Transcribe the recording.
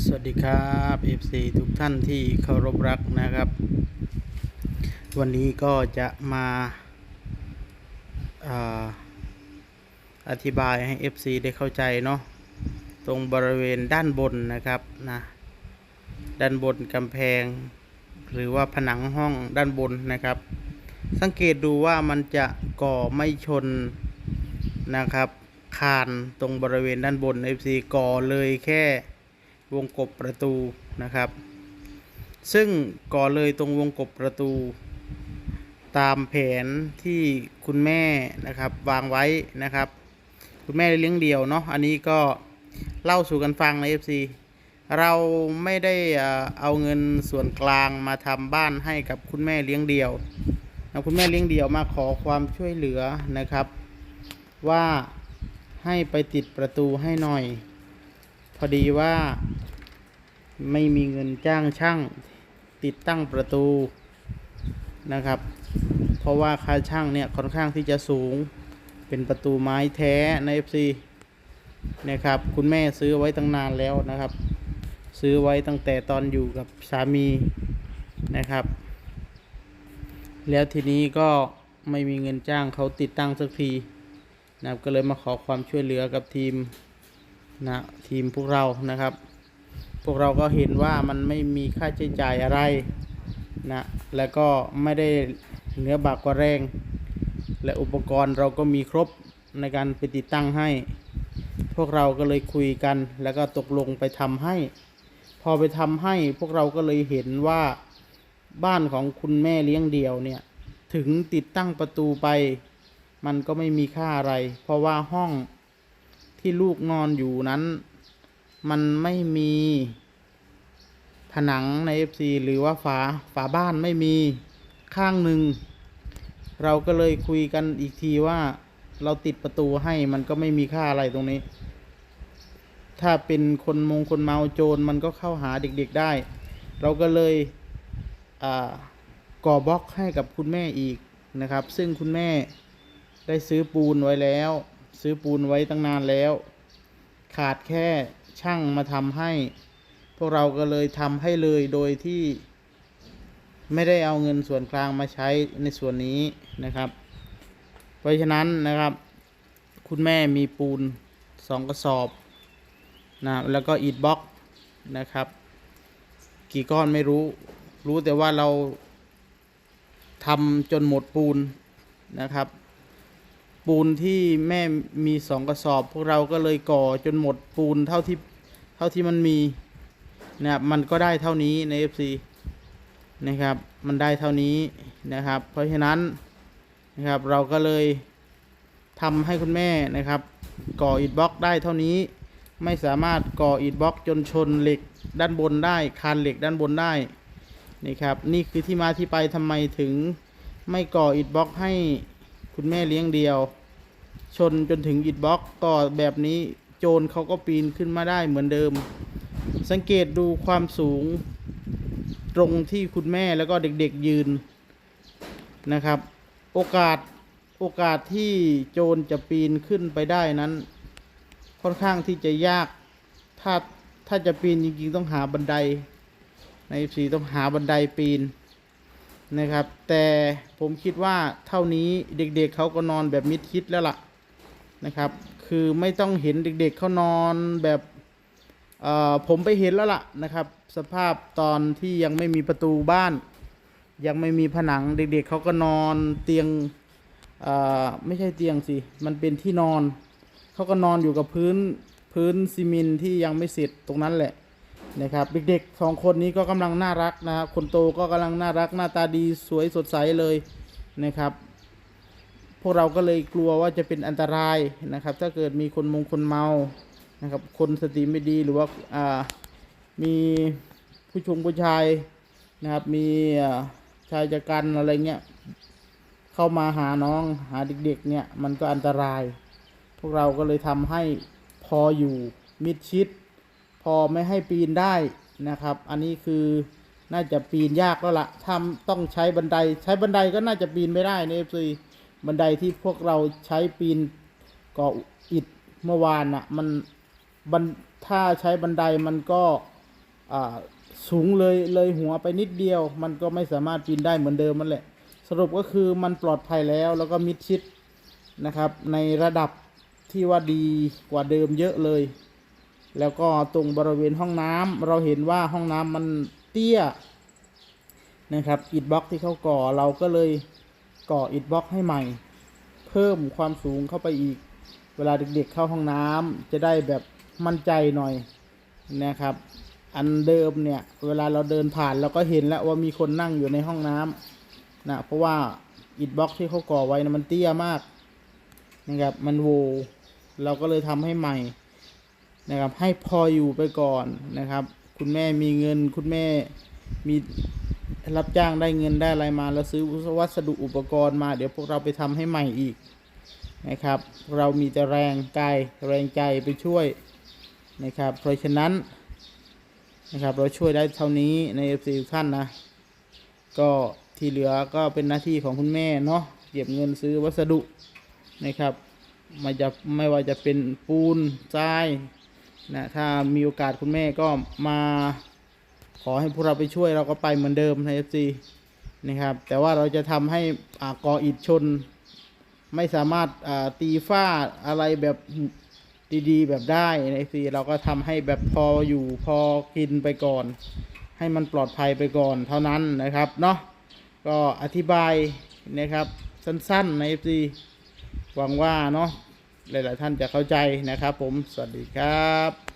สวัสดีครับ FC ทุกท่านที่เคารพรักนะครับ วันนี้ก็จะมาอาอธิบายให้ FC ได้เข้าใจเนาะตรงบริเวณด้านบนนะครับนะด้านบนกำแพง หรือว่าผนังห้องด้านบนนะครับ สังเกตดูว่ามันจะก่อไม่ชนนะครับ คานตรงบริเวณด้านบน FC ก่อเลยแค่ วงกบประตูนะครับ ซึ่งก่อเลยตรงวงกบประตู ตามแผนที่คุณแม่นะครับวางไว้นะครับ คุณแม่เลี้ยงเดี่ยวเนาะอันนี้ก็เล่าสู่กันฟังใน FC เราไม่ได้เอาเงินส่วนกลางมาทำบ้านให้กับคุณแม่เลี้ยงเดี่ยวนะคุณแม่เลี้ยงเดี่ยวมาขอความช่วยเหลือนะครับ ว่าให้ไปติดประตูให้หน่อย อดีว่าไม่มีเงินจ้างช่างติดตั้งประตูนะครับ เพราะว่าค่าช่างเนี่ยค่อนข้างที่จะสูงเป็นประตูไม้แท้ใน FC นะครับ คุณแม่ซื้อไว้ตั้งนานแล้วนะครับ ซื้อไว้ตั้งแต่ตอนอยู่กับสามีนะครับ แล้วทีนี้ก็ไม่มีเงินจ้างเขาติดตั้งสักทีนะครับก็เลยมาขอความช่วยเหลือกับทีม นะทีมพวกเรานะครับ พวกเราก็เห็นว่ามันไม่มีค่าใช้จ่ายอะไรนะแล้วก็ไม่ได้เหนือบากกว่าแรง และอุปกรณ์เราก็มีครบในการไปติดตั้งให้ พวกเราก็เลยคุยกัน แล้วก็ตกลงไปทำให้ พอไปทำให้พวกเราก็เลยเห็นว่าบ้านของคุณแม่เลี้ยงเดี่ยวเนี่ยถึงติดตั้งประตูไป มันก็ไม่มีค่าอะไร เพราะว่าห้อง ที่ลูกนอนอยู่นั้น มันไม่มีผนังใน FC หรือว่าฝาฝาบ้านไม่มีข้างหนึ่ง เราก็เลยคุยกันอีกทีว่าเราติดประตูให้มันก็ไม่มีค่าอะไรตรงนี้ ถ้าเป็นคนมงคนเมาโจรมันก็เข้าหาเด็กๆได้ เราก็เลยอ่าก่อบล็อกให้กับคุณแม่อีกนะครับ ซึ่งคุณแม่ได้ซื้อปูนไว้แล้ว ซื้อปูนไว้ตั้งนานแล้ว ขาดแค่ช่างมาทำให้ พวกเราก็เลยทำให้เลยโดยที่ไม่ได้เอาเงินส่วนกลางมาใช้ในส่วนนี้นะครับ เพราะฉะนั้นนะครับ คุณแม่มีปูนสองกระสอบนะแล้วก็อิฐบล็อกนะครับ กี่ก้อนไม่รู้ รู้แต่ว่าเราทำจนหมดปูนนะครับ ปูนที่แม่มีสองกระสอบ พวกเราก็เลยก่อจนหมดปูนเท่าที่เท่าที่มันมีนะครับมันก็ได้เท่านี้ใน FC นะครับ มันได้เท่านี้นะครับ เพราะฉะนั้นนะครับเราก็เลยทำให้คุณแม่นะครับ ก่ออิฐบล็อกได้เท่านี้ ไม่สามารถก่ออิฐบล็อกจนชนเหล็กด้านบนได้คานเหล็กด้านบนได้นี่ครับ นี่คือที่มาที่ไปทำไมถึงไม่ก่ออิฐบล็อกให้ คุณแม่เลี้ยงเดียว ชนจนถึงอิฐบล็อกก่อแบบนี้โจรเขาก็ปีนขึ้นมาได้เหมือนเดิม สังเกตดูความสูงตรงที่คุณแม่แล้วก็เด็กๆยืนนะครับ โอกาสโอกาสที่โจรจะปีนขึ้นไปได้นั้น ค่อนข้างที่จะยากถ้าถ้าจะปีนจริงๆต้องหาบันไดในสีต้องหาบันไดปีน นะครับ แต่ผมคิดว่าเท่านี้เด็กๆเเขาก็นอนแบบมิดชิดแล้วล่ะนะครับ คือไม่ต้องเห็นเด็กๆเขานอนแบบอ่อผมไปเห็นแล้วล่ะนะครับ สภาพตอนที่ยังไม่มีประตูบ้าน ยังไม่มีผนังเด็กๆเขาก็นอนเตียงอ่อไม่ใช่เตียงสิ มันเป็นที่นอน เขาก็นอนอยู่กับพื้นพื้นซีเมนที่ยังไม่เสร็จตรงนั้นแหละ นะครับเด็กๆสองคนนี้ก็กำลังน่ารักนะครับคนโตก็กำลังน่ารักหน้าตาดีสวยสดใสเลยนะครับ พวกเราก็เลยกลัวว่าจะเป็นอันตรายนะครับ ถ้าเกิดมีคนมงคนเมานะครับ คนสติไม่ดีหรือว่ามีผู้ชงผู้ชายนะครับ มีชายจัดการอะไรเงี้ยเข้ามาหาน้องหาเด็ก ๆ เนี่ยมันก็อันตราย พวกเราก็เลยทำให้พออยู่มิดชิด พอไม่ให้ปีนได้นะครับ อันนี้คือน่าจะปีนยากแล้วละ่ะถ้าต้องใช้บันได ใช้บันไดก็น่าจะปีนไม่ได้ในเอฟซีบันไดที่พวกเราใช้ปีนก่ออิฐเมื่อวานน่ะมันบันถ้าใช้บันไดมันก็สูงเลยเลยหัวไปนิดเดียว มันก็ไม่สามารถปีนได้เหมือนเดิมมันแหละ สรุปก็คือมันปลอดภัยแล้วแล้วก็มิดชิดนะครับ ในระดับที่ว่าดีกว่าเดิมเยอะเลย แล้วก็ตรงบริเวณห้องน้ำเราเห็นว่าห้องน้ำมันเตี้ยนะครับอิฐบล็อกที่เขาก่อเราก็เลยก่ออิฐบล็อกให้ใหม่ เพิ่มความสูงเข้าไปอีก เวลาเด็กๆเข้าห้องน้ำจะได้แบบมั่นใจหน่อยนะครับ อันเดิมเนี่ยเวลาเราเดินผ่านเราก็เห็นแล้วว่ามีคนนั่งอยู่ในห้องน้ำนะเพราะว่าอิฐบล็อกที่เขาก่อไว้นะมันเตี้ยมากนะครับมันโวเราก็เลยทำให้ใหม่ นะครับ ให้พออยู่ไปก่อนนะครับ คุณแม่มีเงิน คุณแม่มีรับจ้างได้เงินได้อะไรมาแล้วซื้อวัสดุอุปกรณ์มา เดี๋ยวพวกเราไปทำให้ใหม่อีกนะครับ เรามีแต่แรงกายแรงใจไปช่วยนะครับ เพราะฉะนั้นนะครับเราช่วยได้เท่านี้ในเอฟซีท่านนะ ก็ที่เหลือก็เป็นหน้าที่ของคุณแม่เนาะเก็บเงินซื้อวัสดุนะครับ ไมันจะไม่ว่าจะเป็นปูนทราย นะถ้ามีโอกาสคุณแม่ก็มาขอให้พวกเราไปช่วยเราก็ไปเหมือนเดิมใน FC นะครับ แต่ว่าเราจะทำให้อ่ากออิฐชน ไม่สามารถอ่าตีฝ้าอะไรแบบดีๆ แบบได้ใน FC เราก็ทำให้แบบพออยู่พอกินไปก่อน ให้มันปลอดภัยไปก่อนเท่านั้นนะครับเนาะก็อธิบายนะครับสั้นๆใน FC หวังว่าเนาะ หลาย ๆ ท่านจะเข้าใจนะครับผม สวัสดีครับ